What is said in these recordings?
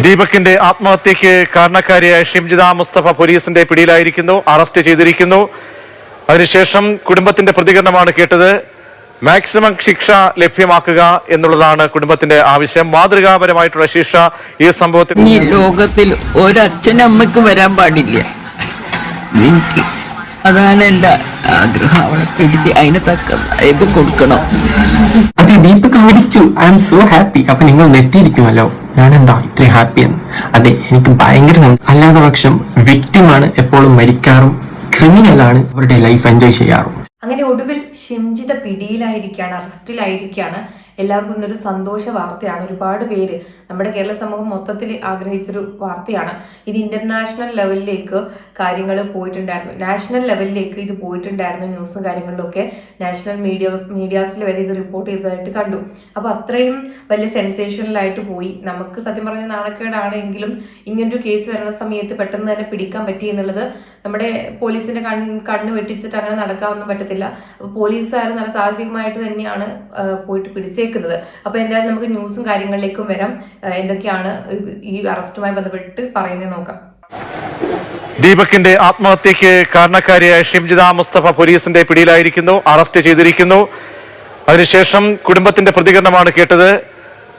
ദീപകിന്റെ ആത്മഹത്യക്ക് കാരണക്കാരിയായ ഷിംജിത മുസ്തഫ പോലീസിന്റെ പിടിയിലായിരിക്കുന്നു അറസ്റ്റ് ചെയ്തിരിക്കുന്നു. അതിനുശേഷം കുടുംബത്തിന്റെ പ്രതികരണമാണ് കേട്ടത്. മാക്സിമം ശിക്ഷ ലഭ്യമാക്കുക എന്നുള്ളതാണ് കുടുംബത്തിന്റെ ആവശ്യം. മാതൃകാപരമായിട്ടുള്ള ശിക്ഷ ഈ സംഭവത്തിൽ ഈ ലോകത്തിൽ ഒരച്ഛനമ്മക്ക് വരാൻ പാടില്ല. അതാണ് എന്റെ ആഗ്രഹം. അവളെ പിടിച്ച് അതിന് തക്ക ഇത് കൊടുക്കണം. അതെ ദീപക് മരിച്ചു ഐ ആം സോ ഹാപ്പി അപ്പൊ നിങ്ങൾ നെറ്റിയിരിക്കുമല്ലോ. ഞാൻ എന്താ ഇത്രയും ഹാപ്പി എന്ന്? അതെ എനിക്ക് ഭയങ്കര സന്തോഷം. അല്ലാതെ പക്ഷം വിക്ടിമാണ് എപ്പോഴും മരിക്കാറും ക്രിമിനലാണ് അവരുടെ ലൈഫ് എൻജോയ് ചെയ്യാറും. അങ്ങനെ ഒടുവിൽ ഷിംജിത പിടിയിലായിരിക്കുകയാണ് അറസ്റ്റിലായിരിക്കുകയാണ്. എല്ലാവർക്കും ഇന്നൊരു സന്തോഷ വാർത്തയാണ്. ഒരുപാട് പേര് നമ്മുടെ കേരള സമൂഹം മൊത്തത്തിൽ ആഗ്രഹിച്ചൊരു വാർത്തയാണ്. ഇത് ഇന്റർനാഷണൽ ലെവലിലേക്ക് കാര്യങ്ങൾ പോയിട്ടുണ്ടായിരുന്നു. നാഷണൽ ലെവലിലേക്ക് ഇത് പോയിട്ടുണ്ടായിരുന്നു ന്യൂസും കാര്യങ്ങളിലൊക്കെ. നാഷണൽ മീഡിയ മീഡിയാസിൽ വരെ ഇത് റിപ്പോർട്ട് ചെയ്തതായിട്ട് കണ്ടു. അപ്പോൾ അത്രയും വലിയ സെൻസേഷണലായിട്ട് പോയി. നമുക്ക് സത്യം പറഞ്ഞ നാണക്കേടാണെങ്കിലും ഇങ്ങനെ ഇങ്ങനൊരു കേസ് വരുന്ന സമയത്ത് പെട്ടെന്ന് തന്നെ പിടിക്കാൻ പറ്റി എന്നുള്ളത് നമ്മുടെ പോലീസിന്റെ കൺ കണ്ണ് വെട്ടിച്ചിട്ട് അങ്ങനെ നടക്കാനൊന്നും പറ്റത്തില്ല. അപ്പോൾ പോലീസുകാർ നല്ല സാഹസികമായിട്ട് തന്നെയാണ് പോയിട്ട് പിടിച്ചേക്കുന്നത്. അപ്പോൾ എന്തായാലും നമുക്ക് ന്യൂസും കാര്യങ്ങളിലേക്കും വരാം. എന്തൊക്കെയാണ് ഈ അറസ്റ്റുമായി ബന്ധപ്പെട്ട് പറയുന്നത് നോക്കാം. ദീപകിന്റെ ആത്മഹത്യക്ക് കാരണക്കാരിയായ ഷിംജിത മുസ്തഫ പോലീസിന്റെ പിടിയിലായിരിക്കുന്നു അറസ്റ്റ് ചെയ്തിരിക്കുന്നു. അതിനുശേഷം കുടുംബത്തിന്റെ പ്രതികരണമാണ് കേട്ടത്.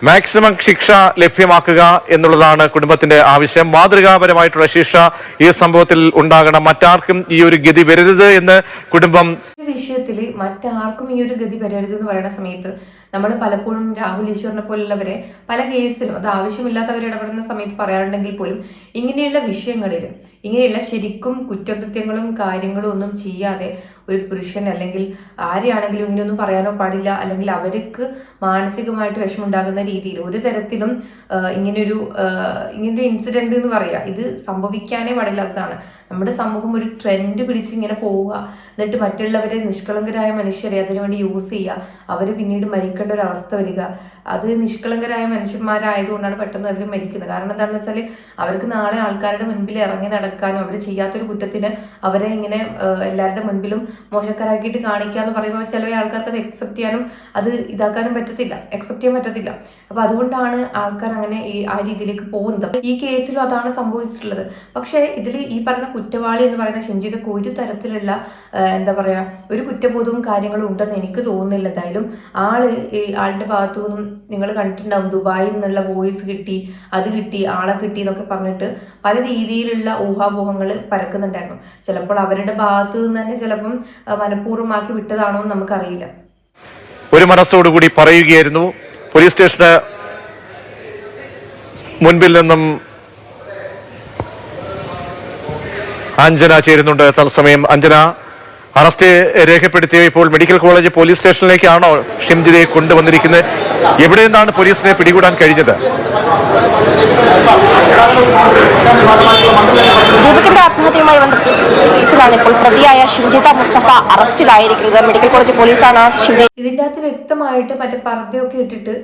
മാക്സിമം ശിക്ഷ ലഭ്യമാക്കുക എന്നുള്ളതാണ് കുടുംബത്തിന്റെ ആവശ്യം. മാതൃകാപരമായിട്ടുള്ള ശിക്ഷ ഈ സംഭവത്തിൽ ഉണ്ടാകണം. മറ്റാർക്കും ഈ ഒരു ഗതി വരരുത് എന്ന് കുടുംബം വിഷയത്തിൽ മറ്റാർക്കും ഈ ഒരു ഗതി വരരുത് എന്ന് പറയുന്ന സമയത്ത് നമ്മൾ പലപ്പോഴും രാഹുൽ ഈശ്വറിനെ പോലുള്ളവരെ പല കേസിലും അത് ആവശ്യമില്ലാത്തവർ ഇടപെടുന്ന സമയത്ത് പറയാറുണ്ടെങ്കിൽ പോലും ഇങ്ങനെയുള്ള വിഷയങ്ങളിൽ ഇങ്ങനെയുള്ള ശരിക്കും കുറ്റകൃത്യങ്ങളും കാര്യങ്ങളും ഒന്നും ചെയ്യാതെ ഒരു പുരുഷൻ അല്ലെങ്കിൽ ആരെയാണെങ്കിലും ഇങ്ങനെയൊന്നും പറയാനോ പാടില്ല. അല്ലെങ്കിൽ അവർക്ക് മാനസികമായിട്ട് വിഷമുണ്ടാകുന്ന രീതിയിൽ ഒരു തരത്തിലും ഇങ്ങനെയൊരു ഇങ്ങനൊരു ഇൻസിഡന്റ് എന്ന് പറയാ. ഇത് സംഭവിക്കാനേ പാടില്ലാത്തതാണ് നമ്മുടെ സമൂഹം ഒരു ട്രെൻഡ് പിടിച്ച് ഇങ്ങനെ പോവുക. എന്നിട്ട് മറ്റുള്ളവരെ നിഷ്കളങ്കരായ മനുഷ്യരെ അതിനുവേണ്ടി യൂസ് ചെയ്യുക. അവർ പിന്നീട് മരിക്കേണ്ട ഒരു അവസ്ഥ വരിക. അത് നിഷ്കളങ്കരായ മനുഷ്യന്മാരായതുകൊണ്ടാണ് പെട്ടെന്ന് അവർ മരിക്കുന്നത്. കാരണം എന്താണെന്ന് വെച്ചാൽ അവർക്ക് നാളെ ആൾക്കാരുടെ മുൻപിൽ ഇറങ്ങി നടക്കാനും അവർ ചെയ്യാത്തൊരു കുറ്റത്തിന് അവരെ ഇങ്ങനെ എല്ലാവരുടെ മുൻപിലും മോശക്കാരാക്കിയിട്ട് കാണിക്കുക എന്ന് പറയുമ്പോൾ ചില ആൾക്കാർക്ക് അത് അക്സെപ്റ്റ് ചെയ്യാനും അത് ഇതാക്കാനും പറ്റത്തില്ല. അക്സെപ്റ്റ് ചെയ്യാൻ പറ്റത്തില്ല. അപ്പൊ അതുകൊണ്ടാണ് ആൾക്കാർ അങ്ങനെ ഈ ആ രീതിയിലേക്ക് പോകുന്നത്. ഈ കേസിലും അതാണ് സംഭവിച്ചിട്ടുള്ളത്. പക്ഷേ ഇതിൽ ഈ പറഞ്ഞ കുറ്റവാളി എന്ന് പറയുന്ന ഷിഞ്ചിതക്ക് ഒരു തരത്തിലുള്ള എന്താ പറയുക ഒരു കുറ്റബോധവും കാര്യങ്ങളും ഉണ്ടെന്ന് എനിക്ക് തോന്നുന്നില്ല. എന്തായാലും ആൾ ഈ ആളുടെ ഭാഗത്തു നിന്നും നിങ്ങൾ കണ്ടിട്ടുണ്ടാവും ദുബായിൽ നിന്നുള്ള വോയിസ് കിട്ടി അത് കിട്ടി ആളെ കിട്ടി എന്നൊക്കെ പറഞ്ഞിട്ട് പല രീതിയിലുള്ള ഊഹാപോഹങ്ങൾ പരക്കുന്നുണ്ടായിരുന്നു. ചിലപ്പോൾ അവരുടെ ഭാഗത്ത് നിന്ന് തന്നെ ചിലപ്പം മനഃപൂർവമാക്കി വിട്ടതാണോ എന്ന് നമുക്കറിയില്ല. ഒരു മനസ്സോടുകൂടി പറയുകയായിരുന്നു. പോലീസ് സ്റ്റേഷന് മുൻപിൽ നിന്നും അഞ്ജന ചേരുന്നുണ്ട്. തത്സമയം അഞ്ജന അറസ്റ്റ് രേഖപ്പെടുത്തിയ ഇപ്പോൾ മെഡിക്കൽ കോളേജ് പോലീസ് സ്റ്റേഷനിലേക്കാണോ ഷിംജിതയെ കൊണ്ടുവന്നിരിക്കുന്നത്? എവിടെ നിന്നാണ് പോലീസിനെ പിടികൂടാൻ കഴിഞ്ഞത്? ദീപകിന്റെ ആത്മഹത്യയുമായി ബന്ധപ്പെട്ട് കേസിലാണ് ഇപ്പോൾ പ്രതിയായ ഷിംജിത മുസ്തഫ അറസ്റ്റിലായിരിക്കുന്നത്. മെഡിക്കൽ കോളേജ് പോലീസാണ് ഷിംജിത ഇതിന്റെ അകത്ത് വ്യക്തമായിട്ട് മറ്റേ പർദ്ദയൊക്കെ ഇട്ടിട്ട്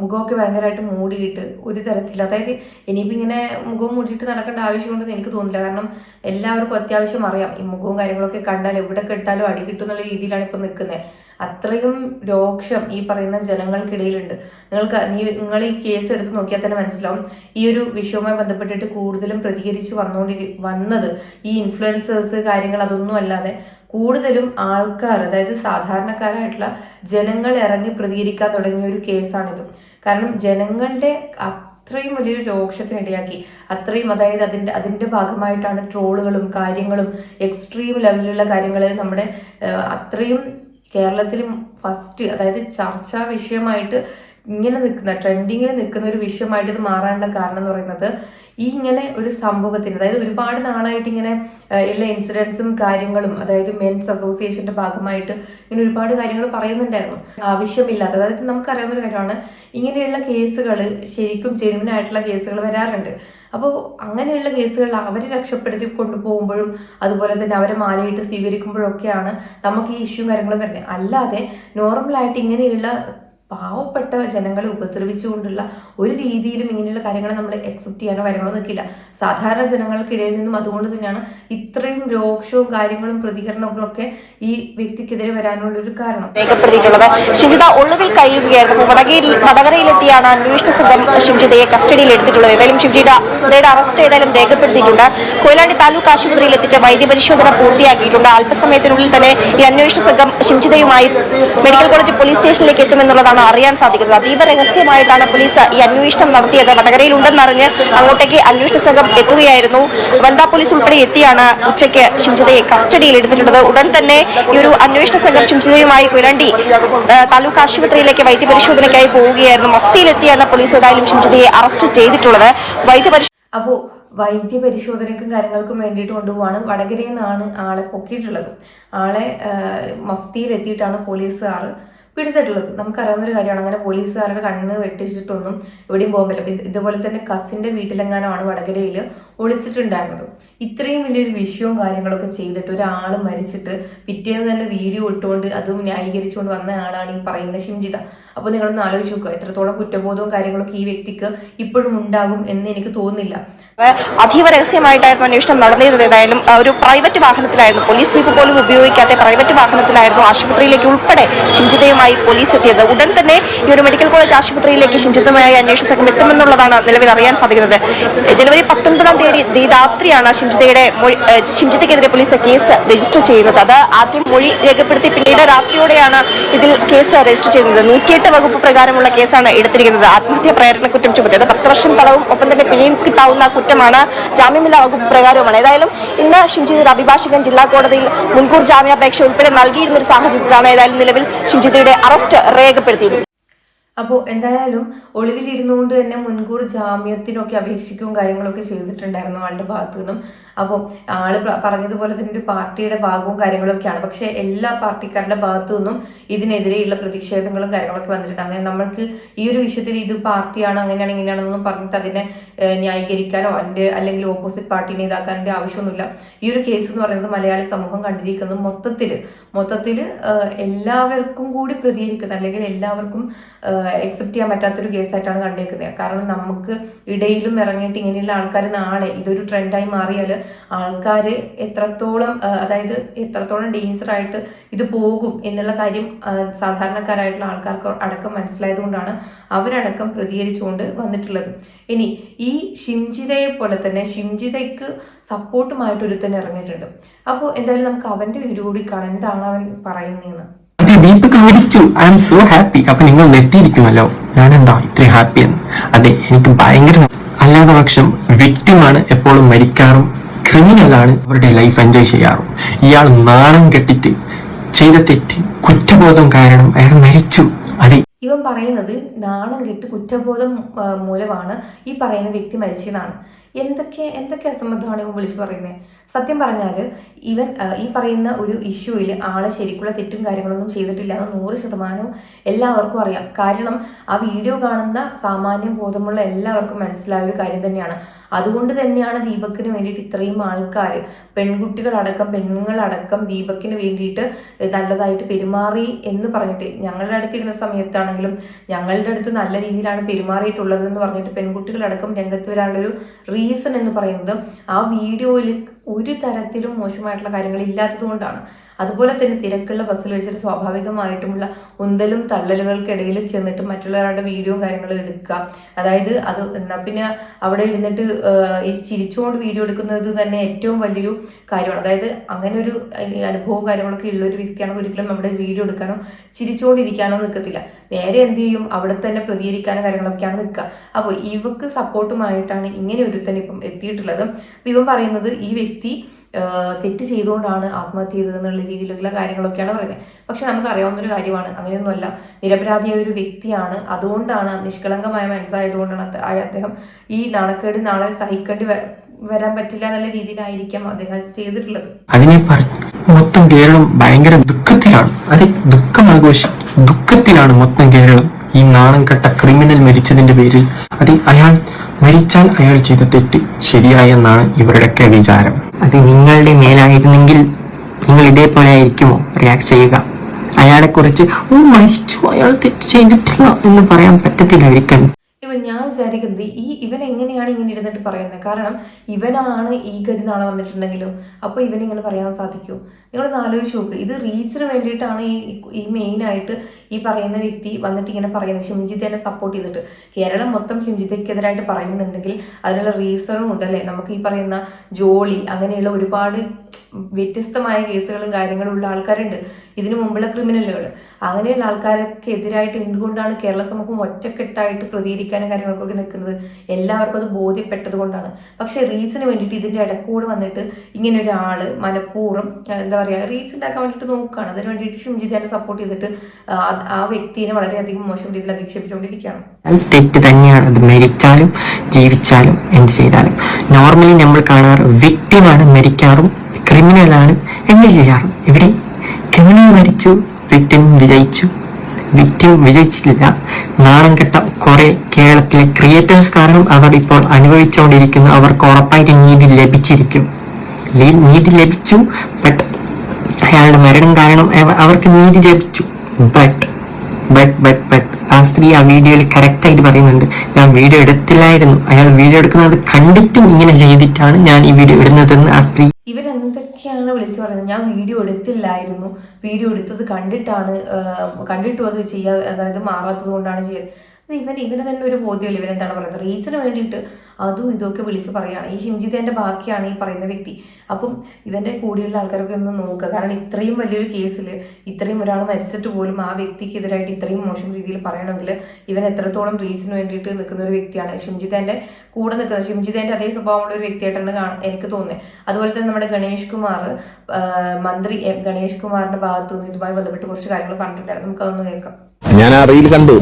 മുഖമൊക്കെ ഭയങ്കരമായിട്ട് മൂടിയിട്ട് ഒരു തരത്തിൽ അതായത് ഇനിയിപ്പോൾ ഇങ്ങനെ മുഖം മൂടിയിട്ട് നടക്കേണ്ട ആവശ്യമുണ്ടെന്ന് എനിക്ക് തോന്നില്ല കാരണം എല്ലാവർക്കും അത്യാവശ്യം അറിയാം. ഈ മുഖവും കാര്യങ്ങളൊക്കെ കണ്ടാൽ എവിടെ കെട്ടാലും അടി കിട്ടും എന്നുള്ള രീതിയിലാണ് ഇപ്പോൾ നിൽക്കുന്നത് അത്രയും രോക്ഷം ഈ പറയുന്ന ജനങ്ങൾക്കിടയിലുണ്ട്. നിങ്ങൾക്ക് നിങ്ങൾ ഈ കേസ് എടുത്ത് നോക്കിയാൽ തന്നെ മനസ്സിലാവും. ഈ ഒരു വിഷയവുമായി ബന്ധപ്പെട്ടിട്ട് കൂടുതലും പ്രതികരിച്ച് വന്നുകൊണ്ടിരി വന്നത് ഈ ഇൻഫ്ലുവൻസേഴ്സ് കാര്യങ്ങൾ അതൊന്നും അല്ലാതെ കൂടുതലും ആൾക്കാർ അതായത് സാധാരണക്കാരായിട്ടുള്ള ജനങ്ങൾ ഇറങ്ങി പ്രതികരിക്കാൻ തുടങ്ങിയ ഒരു കേസാണിത്. കാരണം ജനങ്ങളുടെ അത്രയും വലിയൊരു രോക്ഷത്തിനിടയാക്കി അത്രയും അതായത് അതിന്റെ അതിന്റെ ഭാഗമായിട്ടാണ് ട്രോളുകളും കാര്യങ്ങളും എക്സ്ട്രീം ലെവലിലുള്ള കാര്യങ്ങൾ നമ്മുടെ അത്രയും കേരളത്തിലും ഫസ്റ്റ് അതായത് ചർച്ചാ വിഷയമായിട്ട് ഇങ്ങനെ നിൽക്കുന്ന ട്രെൻഡിങ്ങിൽ നിൽക്കുന്ന ഒരു വിഷയമായിട്ട് ഇത് മാറാനുള്ള കാരണം എന്ന് പറയുന്നത് ഈ ഇങ്ങനെ ഒരു സംഭവത്തിന് അതായത് ഒരുപാട് നാളായിട്ട് ഇങ്ങനെ എല്ലാ ഇൻസിഡൻസും കാര്യങ്ങളും അതായത് മെൻസ് അസോസിയേഷന്റെ ഭാഗമായിട്ട് ഇങ്ങനെ ഒരുപാട് കാര്യങ്ങൾ പറയുന്നുണ്ടായിരുന്നു. ആവശ്യമില്ലാത്ത അതായത് നമുക്കറിയാവുന്ന ഒരു കാര്യമാണ് ഇങ്ങനെയുള്ള കേസുകൾ ശരിക്കും ജെനുവിനായിട്ടുള്ള കേസുകൾ വരാറുണ്ട്. അപ്പോൾ അങ്ങനെയുള്ള കേസുകൾ അവരെ രക്ഷപ്പെടുത്തി കൊണ്ടുപോകുമ്പോഴും അതുപോലെ തന്നെ അവരെ മാലയിട്ട് സ്വീകരിക്കുമ്പോഴൊക്കെയാണ് നമുക്ക് ഈ ഇഷ്യൂ കാര്യങ്ങളും വരുന്നത്. അല്ലാതെ നോർമലായിട്ട് ഇങ്ങനെയുള്ള പാവപ്പെട്ട ജനങ്ങളെ ഉപദ്രവിച്ചുകൊണ്ടുള്ള ഒരു രീതിയിലും ഇങ്ങനെയുള്ള കാര്യങ്ങൾ നമ്മൾ അക്സെപ്റ്റ് ചെയ്യാനോ കാര്യങ്ങളോ നിൽക്കില്ല സാധാരണ ജനങ്ങൾക്കിടയിൽ നിന്നും അതുകൊണ്ട് തന്നെയാണ് ഇത്രയും രോക്ഷവും കാര്യങ്ങളും പ്രതികരണങ്ങളൊക്കെ ഈ വ്യക്തിക്കെതിരെ വരാനുള്ള ഒരു കാരണം. രേഖപ്പെടുത്തിയിട്ടുള്ളത്. ഷിംജിത ഒളിവിൽ കഴിയുകയായിരുന്നു. വടകരയിൽ വടകരയിലെത്തിയാണ് അന്വേഷണ സംഘം ഷിംജിതയെ കസ്റ്റഡിയിൽ എടുത്തിട്ടുള്ളത്. ഏതായാലും ഷിംജിയുടെ അറസ്റ്റ് ഏതായാലും രേഖപ്പെടുത്തിയിട്ടുണ്ട്. കൊയിലാണ്ടി താലൂക്ക് ആശുപത്രിയിൽ എത്തിച്ച വൈദ്യപരിശോധന പൂർത്തിയാക്കിയിട്ടുണ്ട്. അല്പസമയത്തിനുള്ളിൽ തന്നെ ഈ അന്വേഷണ സംഘം ഷിംജിതയുമായി മെഡിക്കൽ കോളേജ് പോലീസ് സ്റ്റേഷനിലേക്ക് എത്തുമെന്നുള്ളതാണ് അറിയാൻ സാധിക്കുന്നത്. അതീവ രഹസ്യമായിട്ടാണ് പോലീസ് ഈ അന്വേഷണം നടത്തിയത്. വടകരയിൽ ഉണ്ടെന്നറിഞ്ഞ് അങ്ങോട്ടേക്ക് അന്വേഷണ സംഘം എത്തുകയായിരുന്നു. വനിതാ പോലീസ് ഉൾപ്പെടെ എത്തിയാണ് ഉച്ചയ്ക്ക് ഷിംജിതയെ കസ്റ്റഡിയിൽ എടുത്തിട്ടുള്ളത്. ഉടൻ തന്നെ ഈ ഒരു അന്വേഷണ സംഘം ഷിംജിതയുമായി കുരണ്ടി താലൂക്ക് ആശുപത്രിയിലേക്ക് വൈദ്യപരിശോധനയ്ക്കായി പോവുകയായിരുന്നു. മഫ്തിയിലെത്തിയാണ് പോലീസ് ഏതായാലും ഷിംജിതയെ അറസ്റ്റ് ചെയ്തിട്ടുള്ളത്. വൈദ്യപരിശോധന അപ്പോൾ വൈദ്യ പരിശോധനയ്ക്കും കാര്യങ്ങൾക്കും വേണ്ടിയിട്ട് കൊണ്ടുപോവാണ്. വടകരയിൽ നിന്നാണ് ആളെ പൊക്കിയിട്ടുള്ളത്. ആളെ മഫ്തിയിൽ എത്തിയിട്ടാണ് പോലീസുകാർ പിടിച്ചിട്ടുള്ളത് നമുക്കറിയാവുന്ന ഒരു കാര്യമാണ്. അങ്ങനെ പോലീസുകാരുടെ കണ്ണ് വെട്ടിച്ചിട്ടൊന്നും എവിടെയും പോകാൻ പറ്റില്ല. ഇതുപോലെ തന്നെ കസിന്റെ വീട്ടിലെങ്ങാനുമാണ് വടകരയിൽ ഒളിച്ചിട്ടുണ്ടായിരുന്നത്. ഇത്രയും വലിയൊരു വിഷയവും കാര്യങ്ങളൊക്കെ ചെയ്തിട്ട് ഒരാൾ മരിച്ചിട്ട് പിറ്റേന്ന് തന്നെ വീഡിയോ ഇട്ടുകൊണ്ട് അതും ന്യായീകരിച്ചുകൊണ്ട് വന്ന ആളാണ് ഈ പറയുന്ന ഷിംജിത. അപ്പോൾ നിങ്ങളൊന്ന് ആലോചിച്ച് നോക്കുക എത്രത്തോളം കുറ്റബോധവും കാര്യങ്ങളൊക്കെ ഈ വ്യക്തിക്ക് ഇപ്പോഴും ഉണ്ടാകും എന്ന് എനിക്ക് തോന്നുന്നില്ല. അതീവ രഹസ്യമായിട്ടായിരുന്നു അന്വേഷണം നടന്നിരുന്നത്. ഏതായാലും ഒരു പ്രൈവറ്റ് വാഹനത്തിലായിരുന്നു. പോലീസ് ജീപ്പ് പോലും ഉപയോഗിക്കാത്ത പ്രൈവറ്റ് വാഹനത്തിലായിരുന്നു ആശുപത്രിയിലേക്ക് ഉൾപ്പെടെ ശുചിതയുമായി പോലീസ് എത്തിയത്. ഉടൻ തന്നെ ഈ ഒരു മെഡിക്കൽ കോളേജ് ആശുപത്രിയിലേക്ക് ശുചിതമായി അന്വേഷണ സംഘം എത്തുമെന്നുള്ളതാണ് നിലവിൽ അറിയാൻ സാധിക്കുന്നത്. ജനുവരി പത്തൊൻപതാം തീയതി രാത്രിയാണ് ശിംജിതയുടെ മൊഴി ഏ, പോലീസ് കേസ് രജിസ്റ്റർ ചെയ്യുന്നത്. അത് ആദ്യം മൊഴി രേഖപ്പെടുത്തി പിന്നീട് രാത്രിയോടെയാണ് ഇതിൽ കേസ് രജിസ്റ്റർ ചെയ്യുന്നത്. നൂറ്റിയെട്ട് വകുപ്പ് പ്രകാരമുള്ള കേസാണ് എടുത്തിരിക്കുന്നത്. ആത്മഹത്യാ പ്രേരണ കുറ്റം ചുമത്തിയത് പത്ത് വർഷം തടവും ഒപ്പം തന്നെ പിഴയും കിട്ടാവുന്ന കുറ്റമാണ് ജാമ്യമില്ലാ വകുപ്പ് പ്രകാരവുമാണ്. ഏതായാലും ഇന്ന് ഷിംജിതിയുടെ അഭിഭാഷകൻ ജില്ലാ കോടതിയിൽ മുൻകൂർ ജാമ്യാപേക്ഷ ഉൾപ്പെടെ നൽകിയിരുന്ന ഒരു സാഹചര്യത്തിലാണ് ഏതായാലും നിലവിൽ ഷിംജിതയുടെ അറസ്റ്റ് രേഖപ്പെടുത്തിയിരുന്നത് അപ്പോൾ എന്തായാലും ഒളിവിലിരുന്നുകൊണ്ട് തന്നെ മുൻകൂർ ജാമ്യത്തിനൊക്കെ അപേക്ഷിക്കുകയും കാര്യങ്ങളൊക്കെ ചെയ്തിട്ടുണ്ടായിരുന്നു ആളുടെ ഭാഗത്തു നിന്നും അപ്പോൾ ആൾ പറഞ്ഞതുപോലെ തന്നെ ഒരു പാർട്ടിയുടെ ഭാഗവും കാര്യങ്ങളൊക്കെയാണ്. പക്ഷേ എല്ലാ പാർട്ടിക്കാരുടെ ഭാഗത്തു നിന്നും ഇതിനെതിരെയുള്ള പ്രതിഷേധങ്ങളും കാര്യങ്ങളൊക്കെ വന്നിട്ടുണ്ട്. അങ്ങനെ നമ്മൾക്ക് ഈ ഒരു വിഷയത്തിൽ ഇത് പാർട്ടിയാണ് അങ്ങനെയാണ് ഇങ്ങനെയാണെന്നൊന്നും പറഞ്ഞിട്ട് അതിനെ ന്യായീകരിക്കാനോ അതിന്റെ അല്ലെങ്കിൽ ഓപ്പോസിറ്റ് പാർട്ടീനെ ഇതാക്കാന്റെ ആവശ്യമൊന്നുമില്ല. ഈ ഒരു കേസ് എന്ന് പറയുന്നത് മലയാളി സമൂഹം കണ്ടിരിക്കുന്നത് മൊത്തത്തിൽ മൊത്തത്തിൽ എല്ലാവർക്കും കൂടി പ്രതികരിക്കുന്നത് അല്ലെങ്കിൽ എല്ലാവർക്കും എക്സെപ്റ്റ് ചെയ്യാൻ പറ്റാത്തൊരു കേസായിട്ടാണ് കണ്ടേക്കുന്നത്. കാരണം നമുക്ക് ഇടയിലും ഇറങ്ങിയിട്ട് ഇങ്ങനെയുള്ള ആൾക്കാർ നാളെ ഇതൊരു ട്രെൻഡായി മാറിയാൽ ആൾക്കാർ എത്രത്തോളം അതായത് എത്രത്തോളം ഡേഞ്ചർ ആയിട്ട് ഇത് പോകും എന്നുള്ള കാര്യം സാധാരണക്കാരായിട്ടുള്ള ആൾക്കാർക്ക് അടക്കം മനസ്സിലായതുകൊണ്ടാണ് അവരടക്കം പ്രതികരിച്ചുകൊണ്ട് വന്നിട്ടുള്ളത്. ഇനി ഈ ഷിംജിതയെ പോലെ തന്നെ ഷിംജിതയ്ക്ക് സപ്പോർട്ടുമായിട്ട് ഒരുത്തൻ ഇറങ്ങിയിട്ടുണ്ട്. അപ്പോൾ എന്തായാലും നമുക്ക് അവന്റെ വീഡിയോ കൂടി കാണാം. എന്താണ് അവൻ പറയുന്നതെന്ന്? ദീപക് സോ ഹാപ്പി അപ്പൊ നിങ്ങൾ നെറ്റിയിരിക്കുമല്ലോ. ഞാൻ എന്താ ഇത്രയും ഹാപ്പി എന്ന്? അതെ എനിക്ക് ഭയങ്കര അല്ലാത്ത പക്ഷം വ്യക്തിമാണ് എപ്പോഴും മരിക്കാറും ക്രിമിനലാണ് അവരുടെ ലൈഫ് എൻജോയ് ചെയ്യാറ്. ഇയാൾ നാണം കെട്ടിട്ട് ചെയ്ത തെറ്റ് കുറ്റബോധം കാരണം അയാൾ മരിച്ചു. അതെ. ഇവൻ പറയുന്നത് നാണം കെട്ട് കുറ്റബോധം മൂലമാണ് ഈ പറയുന്ന വ്യക്തി മരിച്ചതാണ് എന്തൊക്കെ എന്തൊക്കെ അസംബന്ധമാണ് ഇവൻ വിളിച്ചു പറയുന്നത്? സത്യം പറഞ്ഞാൽ ഇവൻ ഈ പറയുന്ന ഒരു ഇഷ്യൂവിൽ ആളെ ശരിക്കുള്ള തെറ്റും കാര്യങ്ങളൊന്നും ചെയ്തിട്ടില്ല എന്ന് നൂറ് ശതമാനവും എല്ലാവർക്കും അറിയാം. കാരണം ആ വീഡിയോ കാണുന്ന സാമാന്യം ബോധമുള്ള എല്ലാവർക്കും മനസ്സിലായ ഒരു കാര്യം തന്നെയാണ്. അതുകൊണ്ട് തന്നെയാണ് ദീപക്കിന് വേണ്ടിയിട്ട് ഇത്രയും ആൾക്കാർ പെൺകുട്ടികളടക്കം പെണ്ണുങ്ങളടക്കം ദീപക്കിന് വേണ്ടിയിട്ട് നല്ലതായിട്ട് പെരുമാറി എന്ന് പറഞ്ഞിട്ട് ഞങ്ങളുടെ അടുത്തിരുന്ന സമയത്താണെങ്കിലും ഞങ്ങളുടെ അടുത്ത് നല്ല രീതിയിലാണ് പെരുമാറിയിട്ടുള്ളത് എന്ന് പറഞ്ഞിട്ട് പെൺകുട്ടികളടക്കം രംഗത്ത് വരാനുള്ളൊരു റീസൺ എന്ന് പറയുന്നത് ആ വീഡിയോയിൽ ഒരു തരത്തിലും മോശമായിട്ടുള്ള കാര്യങ്ങൾ ഇല്ലാത്തത് കൊണ്ടാണ്. അതുപോലെ തന്നെ തിരക്കുള്ള ബസ്സിൽ വെച്ചിട്ട് സ്വാഭാവികമായിട്ടുമുള്ള ഉന്തലും തള്ളലുകൾക്കിടയിൽ ചെന്നിട്ട് മറ്റുള്ളവരുടെ വീഡിയോ കാര്യങ്ങളും എടുക്കുക. അതായത് അത് എന്നാ പിന്നെ അവിടെ ഇരുന്നിട്ട് ഈ ചിരിച്ചുകൊണ്ട് വീഡിയോ എടുക്കുന്നത് തന്നെ ഏറ്റവും വലിയൊരു കാര്യമാണ്. അതായത് അങ്ങനെ ഒരു അനുഭവവും കാര്യങ്ങളൊക്കെ ഉള്ള ഒരു വ്യക്തിയാണ് ഒരിക്കലും നമ്മുടെ വീഡിയോ എടുക്കാനോ ചിരിച്ചുകൊണ്ടിരിക്കാനോ നിൽക്കത്തില്ല നേരെ എന്ത് ചെയ്യും? അവിടെ തന്നെ പ്രതികരിക്കാനോ കാര്യങ്ങളൊക്കെയാണ് നിൽക്കുക. അപ്പോൾ ഇവക്ക് സപ്പോർട്ടുമായിട്ടാണ് ഇങ്ങനെ ഒരുത്തൻ ഇപ്പം എത്തിയിട്ടുള്ളത്. അപ്പൊ ഇവൻ പറയുന്നത് ഈ വ്യക്തി തെറ്റ് ചെയ്തുകൊണ്ടാണ് ആത്മഹത്യ ചെയ്തത് എന്നുള്ള രീതിയിലുള്ള കാര്യങ്ങളൊക്കെയാണ് പറയുന്നത്. പക്ഷെ നമുക്ക് അറിയാവുന്ന ഒരു കാര്യമാണ്. അങ്ങനെയൊന്നുമല്ല. നിരപരാധിയായ ഒരു വ്യക്തിയാണ്. അതുകൊണ്ടാണ് നിഷ്കളങ്കമായ മനസ്സായതുകൊണ്ടാണ് അദ്ദേഹം ഈ നാണക്കേട് നാളെ സഹിക്കേണ്ടി വരാൻ പറ്റില്ല എന്നുള്ള രീതിയിലായിരിക്കാം അദ്ദേഹം ചെയ്തിട്ടുള്ളത്. അതിനെ പറഞ്ഞ് മൊത്തം കേരളം ഭയങ്കര ദുഃഖത്തിലാണ്. അതെ ദുഃഖം ആഘോഷി ദുഃഖത്തിലാണ് മൊത്തം കേരളം. ഈ നാണം കെട്ട ക്രിമിനൽ മരിച്ചതിന്റെ പേരിൽ. അതെ അയാൾ മരിച്ചാൽ അയാൾ ചെയ്ത തെറ്റ് ശരിയായെന്നാണ് ഇവരുടെയൊക്കെ വിചാരം. അത് നിങ്ങളുടെ മേലായിരുന്നെങ്കിൽ നിങ്ങൾ ഇതേപോലെ ആയിരിക്കുമോ? റിയാക്ട് ചെയ്യുക. അയാളെ കുറിച്ച് ഓ മരിച്ചു അയാൾ തെറ്റ് ചെയ്തിട്ടില്ല എന്ന് പറയാൻ പറ്റത്തില്ല ഒരിക്കലും. ഇവൻ ഞാൻ വിചാരിക്കുന്നത് ഈ ഇവൻ എങ്ങനെയാണ് ഇങ്ങനെ ഇരുന്നിട്ട് പറയുന്നത്? കാരണം ഇവനാണ് ഈ ഗതി നാളെ വന്നിട്ടുണ്ടെങ്കിലും അപ്പോൾ ഇവൻ ഇങ്ങനെ പറയാൻ സാധിക്കുമോ നിങ്ങളൊന്ന് ആലോചിച്ച് നോക്ക്. ഇത് റീച്ചിന് വേണ്ടിയിട്ടാണ് ഈ ഈ മെയിനായിട്ട് ഈ പറയുന്ന വ്യക്തി വന്നിട്ട് ഇങ്ങനെ പറയുന്നത്. ഷിംജിത്തേനെ സപ്പോർട്ട് ചെയ്തിട്ട്. കേരളം മൊത്തം ഷിംജിത്തക്കെതിരായിട്ട് പറയുന്നുണ്ടെങ്കിൽ അതിനുള്ള റീസണും ഉണ്ടല്ലേ നമുക്ക് ഈ പറയുന്ന ജോളി അങ്ങനെയുള്ള ഒരുപാട് വ്യത്യസ്തമായ കേസുകളും കാര്യങ്ങളും ഉള്ള ആൾക്കാരുണ്ട്. ഇതിനു മുമ്പുള്ള ക്രിമിനലുകൾ അങ്ങനെയുള്ള ആൾക്കാരൊക്കെ എതിരായിട്ട് എന്തുകൊണ്ടാണ് കേരള സമൂഹം ഒറ്റക്കെട്ടായിട്ട് പ്രതികരിക്കാനും കാര്യങ്ങൾക്കൊക്കെ നിൽക്കുന്നത്? എല്ലാവർക്കും അത് ബോധ്യപ്പെട്ടത് കൊണ്ടാണ് പക്ഷെ റീസിന് വേണ്ടിയിട്ട് ഇതിന്റെ ഇടക്കൂടെ വന്നിട്ട് ഇങ്ങനെ ഒരാൾ മനഃപൂർവം എന്താ പറയുക റീസ് ഉണ്ടാക്കാൻ വേണ്ടിയിട്ട് നോക്കുകയാണ് അതിന് വേണ്ടിയിട്ട് ഷിംജിദാനെ സപ്പോർട്ട് ചെയ്തിട്ട് ആ, വ്യക്തിയെ വളരെയധികം മോശം രീതിയിൽ അധിക്ഷേപിച്ചുകൊണ്ടിരിക്കുകയാണ്. തെറ്റ് തന്നെയാണ്. അത് മരിച്ചാലും ജീവിച്ചാലും എന്ത് ചെയ്താലും. നോർമലി നമ്മൾ കാണാറ് വിക്ടിമാണ് മരിക്കാറും ക്രിമിനലാണ് എന്ത് ചെയ്യാറും. ഇവിടെ ക്രിമിനൽ മരിച്ചു വിക്ടിം വിജയിച്ചു. വിക്ടിം വിജയിച്ചില്ല നാണം കെട്ട കുറെ കേരളത്തിലെ ക്രിയേറ്റേഴ്സ് കാരണം അവർ ഇപ്പോൾ അനുഭവിച്ചുകൊണ്ടിരിക്കുന്നു. അവർക്ക് ഉറപ്പായിട്ട് നീതി ലഭിച്ചിരിക്കും. നീതി ലഭിച്ചു ബട്ട് അയാളുടെ മരണം കാരണം അവർക്ക് നീതി ലഭിച്ചു. ബട്ട് ബട്ട് ബട്ട് ബട്ട് ആ സ്ത്രീ ആ വീഡിയോയിൽ കറക്റ്റ് ആയിട്ട് പറയുന്നുണ്ട്. ഞാൻ വീഡിയോ എടുത്തില്ലായിരുന്നു. അയാൾ വീഡിയോ എടുക്കുന്നത് കണ്ടിട്ടും ഇങ്ങനെ ചെയ്തിട്ടാണ് ഞാൻ ഈ വീഡിയോ ഇടുന്നതെന്ന് ആ സ്ത്രീ ഇവൻ എന്തൊക്കെയാണ് വിളിച്ചു പറയുന്നത്? ഞാൻ വീഡിയോ എടുത്തില്ലായിരുന്നു. വീഡിയോ എടുത്തത് കണ്ടിട്ടാണ് കണ്ടിട്ടും അത് ചെയ്യാ അതായത് മാറാത്തത് കൊണ്ടാണ് ചെയ്യുന്നത് ഇവൻ ഇവന് തന്നെ ഒരു ബോധ്യമില്ല ഇവൻ എന്താണ് പറയുന്നത്? റീസണ് വേണ്ടിയിട്ട് അതും ഇതൊക്കെ വിളിച്ച് പറയുകയാണ് ഈ ഷിംജിതേന്റെ ബാക്കിയാണ് ഈ പറയുന്ന വ്യക്തി. അപ്പം ഇവന്റെ കൂടെയുള്ള ആൾക്കാരൊക്കെ ഒന്ന് നോക്കുക. കാരണം ഇത്രയും വലിയൊരു കേസിൽ ഇത്രയും ഒരാൾ മരിച്ചിട്ട് പോലും ആ വ്യക്തിക്കെതിരായിട്ട് ഇത്രയും മോശം രീതിയിൽ പറയണമെങ്കിൽ ഇവൻ എത്രത്തോളം റീസിന് വേണ്ടിയിട്ട് നിൽക്കുന്ന ഒരു വ്യക്തിയാണ്. ഷിംജിതേന്റെ കൂടെ നിൽക്കുന്നത് ഷിംജിതേന്റെ അതേ സ്വഭാവമുള്ള ഒരു വ്യക്തിയായിട്ടാണ് എനിക്ക് തോന്നുന്നത് അതുപോലെ തന്നെ നമ്മുടെ ഗണേഷ് കുമാർ മന്ത്രി. ഗണേഷ് കുമാറിന്റെ ഭാഗത്തു നിന്ന് ഇതുമായി ബന്ധപ്പെട്ട് കുറച്ച് കാര്യങ്ങൾ പറഞ്ഞിട്ടുണ്ടായിരുന്നു. നമുക്ക് അതൊന്ന് കേൾക്കാം. ഞാൻ ആ റീൽ കണ്ടു.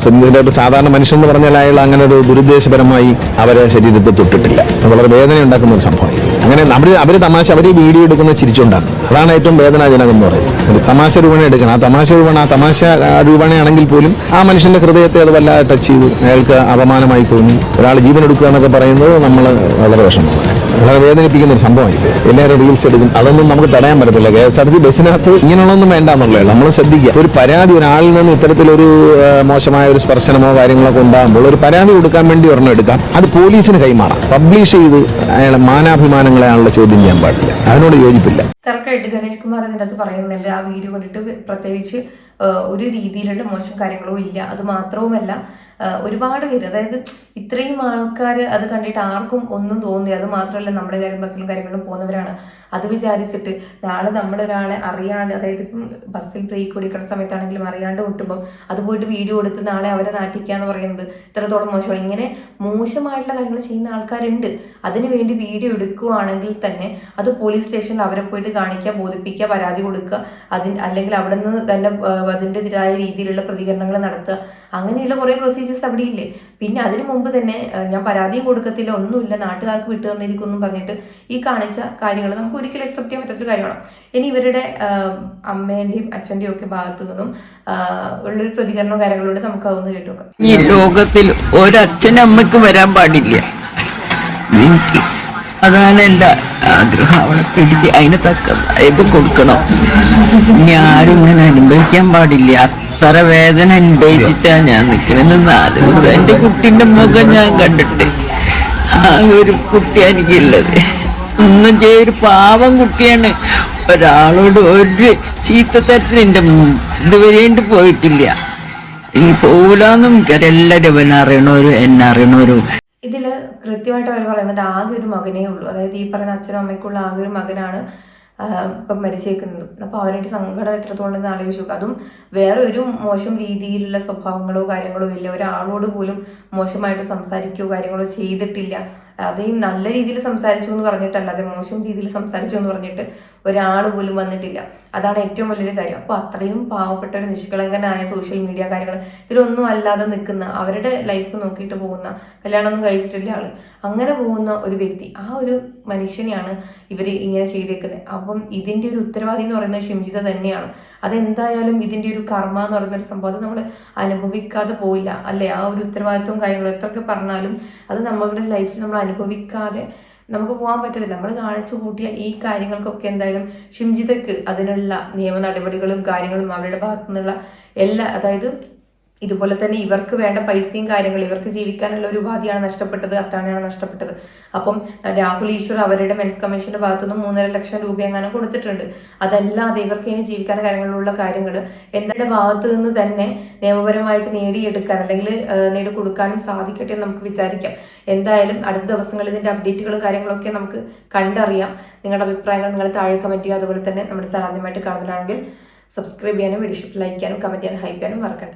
ഒരു സാധാരണ മനുഷ്യൻ എന്ന് പറഞ്ഞാൽ അയാൾ അങ്ങനെ ഒരു ദുരുദ്ദേശപരമായി അവരെ ശരീരത്തിൽ തൊട്ടിട്ടില്ല. വളരെ വേദന ഉണ്ടാക്കുന്ന ഒരു സംഭവം. അങ്ങനെ നമ്മൾ അവർ തമാശ അവർ വീഡിയോ എടുക്കുന്ന ചിരിച്ചുകൊണ്ടാണ്. അതാണ് ഏറ്റവും വേദനാജനകം എന്ന് പറയുന്നത്. ഒരു തമാശ രൂപണ എടുക്കണം. ആ തമാശ രൂപണ ആ തമാശ രൂപണയാണെങ്കിൽ പോലും ആ മനുഷ്യന്റെ ഹൃദയത്തെ അത് വല്ലാതെ ടച്ച് ചെയ്തു അയാൾക്ക് അപമാനമായി തോന്നി. ഒരാൾ ജീവൻ എടുക്കുക എന്നൊക്കെ പറയുന്നത് നമ്മൾ വളരെ വിഷമമാണ്. വളരെ വേദനിപ്പിക്കുന്ന ഒരു സംഭവമായിട്ട് എല്ലാവരും റീൽസ് എടുക്കും. അതൊന്നും നമുക്ക് തടയാൻ പറ്റത്തില്ല. കെ എസ് ആർ ടി ബസ്സിനകത്ത് ഇങ്ങനെയുള്ളതൊന്നും വേണ്ട എന്നുള്ളത് നമ്മൾ ശ്രദ്ധിക്കുക. ഒരു പരാതി ഒരാളിൽ നിന്ന് ഇത്തരത്തിലൊരു മോശമായ ഒരു സ്പർശനമോ കാര്യങ്ങളൊക്കെ ഉണ്ടാകുമ്പോൾ ഒരു പരാതി കൊടുക്കാൻ വേണ്ടി ഒരെണ്ണം എടുക്കാം. അത് പോലീസിന് കൈമാറാം. പബ്ലിഷ് ചെയ്ത് അയാളെ മാനാഭിമാനങ്ങളെ ആളുടെ ചോദ്യം ചെയ്യാൻ പാടില്ല. അതിനോട് യോജിപ്പില്ല. കറക്റ്റായിട്ട് ഗണേഷ് കുമാർ അതിനകത്ത് പറയുന്നുണ്ട്. ആ വീഡിയോ കണ്ടിട്ട് പ്രത്യേകിച്ച് ഒരു രീതിയിലുള്ള മോശം കാര്യങ്ങളോ ഇല്ല. അത് മാത്രവുമല്ല ഒരുപാട് പേര് അതായത് ഇത്രയും ആൾക്കാർ അത് കണ്ടിട്ട് ആർക്കും ഒന്നും തോന്നി അത് മാത്രമല്ല നമ്മുടെ കാര്യം ബസ്സിലും കാര്യങ്ങളിലും പോകുന്നവരാണ്. അത് വിചാരിച്ചിട്ട് നാളെ നമ്മളൊരാളെ അറിയാണ്ട് അതായത് ഇപ്പം ബസ്സിൽ ബ്രേക്ക് കൊടുക്കുന്ന സമയത്താണെങ്കിലും അറിയാണ്ട് മുട്ടുമ്പോൾ അത് പോയിട്ട് വീഡിയോ എടുത്ത് നാളെ അവരെ നാട്ടിക്കുക എന്ന് പറയുന്നത് ഇത്രത്തോളം മോശമാണ്. ഇങ്ങനെ മോശമായിട്ടുള്ള കാര്യങ്ങൾ ചെയ്യുന്ന ആൾക്കാരുണ്ട്. അതിനു വേണ്ടി വീഡിയോ എടുക്കുകയാണെങ്കിൽ തന്നെ അത് പോലീസ് സ്റ്റേഷനിൽ അവരെ പോയിട്ട് കാണിക്കുക ബോധിപ്പിക്കുക പരാതി കൊടുക്കുക. അതിന് അല്ലെങ്കിൽ അവിടെ നിന്ന് തന്നെ അതിന്റെതിരായ രീതിയിലുള്ള പ്രതികരണങ്ങൾ നടത്തുക. അങ്ങനെയുള്ള കുറേ പ്രൊസീജിയേഴ്സ് അവിടെ ഇല്ലേ? പിന്നെ അതിനു മുമ്പ് തന്നെ ഞാൻ പരാതിയും കൊടുക്കത്തില്ല ഒന്നുമില്ല നാട്ടുകാർക്ക് വിട്ടു തന്നിരിക്കുമെന്നും പറഞ്ഞിട്ട് ഈ കാണിച്ച കാര്യങ്ങൾ നമുക്ക് ഒരിക്കലും അക്സെപ്റ്റ് ചെയ്യാൻ പറ്റാത്തൊരു കാര്യമാണ്. ഇനി ഇവരുടെ അമ്മേന്റെയും അച്ഛന്റെയും ഒക്കെ ഭാഗത്തു നിന്നും ഉള്ളൊരു പ്രതികരണവും കാര്യങ്ങളോട് നമുക്ക് അതൊന്ന് കേട്ടു നോക്കാം. ഈ ലോകത്തിൽ അമ്മയ്ക്കും വരാൻ പാടില്ല. അതാണ് എന്റെ ആഗ്രഹം. അവളെ പിടിച്ച് അതിന് തക്ക ഇത് കൊടുക്കണം. ഇനി ആരും ഇങ്ങനെ അനുഭവിക്കാൻ പാടില്ല. അത്ര വേദന അനുഭവിച്ചിട്ടാ ഞാൻ നിൽക്കുന്നത് നാല് ദിവസം എന്റെ കുട്ടീന്റെ മുഖം ഞാൻ കണ്ടിട്ട് ആ ഒരു കുട്ടി എനിക്കുള്ളത് ഒന്നും ചെയ്യ ഒരു പാവം കുട്ടിയാണ്. ഒരാളോട് ഒരു ചീത്ത തരത്തിൽ എന്റെ ഇതുവരെയും പോയിട്ടില്ല. ഇനി പോകൂലെന്നും എല്ലാവരും അവനറിയണവരും എന്നെ അറിയണവരും. ഇതിൽ കൃത്യമായിട്ട് അവർ പറയുന്നുണ്ട് ആകെ ഒരു മകനേ ഉള്ളൂ. അതായത് ഈ പറയുന്ന അച്ഛനും അമ്മയ്ക്കുള്ള ആകെ ഒരു മകനാണ് ഇപ്പം മരിച്ചേക്കുന്നത്. അപ്പോൾ അവരുടെ സങ്കടം എത്രത്തോളം എന്ന് ആലോചിച്ചു അതും വേറെ ഒരു മോശം രീതിയിലുള്ള സ്വഭാവങ്ങളോ കാര്യങ്ങളോ ഇല്ല. ഒരാളോട് പോലും മോശമായിട്ട് സംസാരിക്കുകയോ കാര്യങ്ങളോ ചെയ്തിട്ടില്ല. അതേ നല്ല രീതിയിൽ സംസാരിച്ചു എന്ന് പറഞ്ഞിട്ടല്ലാതെ മോശം രീതിയിൽ സംസാരിച്ചു എന്ന് പറഞ്ഞിട്ട് ഒരാൾ പോലും വന്നിട്ടില്ല. അതാണ് ഏറ്റവും വലിയൊരു കാര്യം. അപ്പോൾ അത്രയും പാവപ്പെട്ട ഒരു നിഷ്കളങ്കനായ സോഷ്യൽ മീഡിയ കാര്യങ്ങൾ ഇതിലൊന്നും അല്ലാതെ നിൽക്കുന്ന അവരുടെ ലൈഫ് നോക്കിയിട്ട് പോകുന്ന കല്യാണമൊന്നും കഴിച്ചിട്ടില്ല ആൾ. അങ്ങനെ പോകുന്ന ഒരു വ്യക്തി ആ ഒരു മനുഷ്യനെയാണ് ഇവർ ഇങ്ങനെ ചെയ്തേക്കുന്നത് അപ്പം ഇതിന്റെ ഒരു ഉത്തരവാദി എന്ന് പറയുന്നത് ഷിംജിത തന്നെയാണ്. അതെന്തായാലും ഇതിന്റെ ഒരു കർമ്മ എന്ന് പറയുന്ന ഒരു സംഭവം അത് നമ്മൾ അനുഭവിക്കാതെ പോയില്ല. അല്ലെ? ആ ഒരു ഉത്തരവാദിത്വവും കാര്യങ്ങളും എത്രയൊക്കെ പറഞ്ഞാലും അത് നമ്മളുടെ ലൈഫിൽ നമ്മൾ അനുഭവിക്കാതെ നമുക്ക് പോകാൻ പറ്റത്തില്ല. നമ്മൾ കാണിച്ചു കൂട്ടിയ ഈ കാര്യങ്ങൾക്കൊക്കെ എന്തായാലും ഷിംജിതക്ക് അതിനുള്ള നിയമ നടപടികളും കാര്യങ്ങളും അവരുടെ ഭാഗത്തു നിന്നുള്ള എല്ലാ അതായത് ഇതുപോലെ തന്നെ ഇവർക്ക് വേണ്ട പൈസയും കാര്യങ്ങളും ഇവർക്ക് ജീവിക്കാനുള്ള ഒരു ഉപാധിയാണ് നഷ്ടപ്പെട്ടത് അത്താണിയാണ് നഷ്ടപ്പെട്ടത്. അപ്പം രാഹുൽ ഈശ്വർ അവരുടെ മെൻസ് കമ്മീഷന്റെ ഭാഗത്തുനിന്ന് മൂന്നര ലക്ഷം രൂപ എങ്ങാനും കൊടുത്തിട്ടുണ്ട്. അതല്ലാതെ ഇവർക്ക് ഇനി ജീവിക്കാൻ കാര്യങ്ങളുള്ള കാര്യങ്ങൾ എന്തിന്റെ ഭാഗത്ത് നിന്ന് തന്നെ നിയമപരമായിട്ട് നേടിയെടുക്കാൻ അല്ലെങ്കിൽ നേടിക്കൊടുക്കാനും സാധിക്കട്ടെ എന്ന് നമുക്ക് വിചാരിക്കാം. എന്തായാലും അടുത്ത ദിവസങ്ങളിൽ ഇതിന്റെ അപ്ഡേറ്റുകളും കാര്യങ്ങളൊക്കെ നമുക്ക് കണ്ടറിയാം. നിങ്ങളുടെ അഭിപ്രായങ്ങൾ നിങ്ങൾ താഴെ കമന്റ് ചെയ്യുക. അതുപോലെ തന്നെ നമ്മുടെ ചാനൽ ആദ്യമായിട്ട് കാണുന്നതാണെങ്കിൽ സബ്സ്ക്രൈബ് ചെയ്യാനും വീഡിയോ ലൈക്ക് ചെയ്യാനും കമന്റ് ചെയ്യാനും ഹൈപ്പ് ചെയ്യാനും മറക്കണ്ട.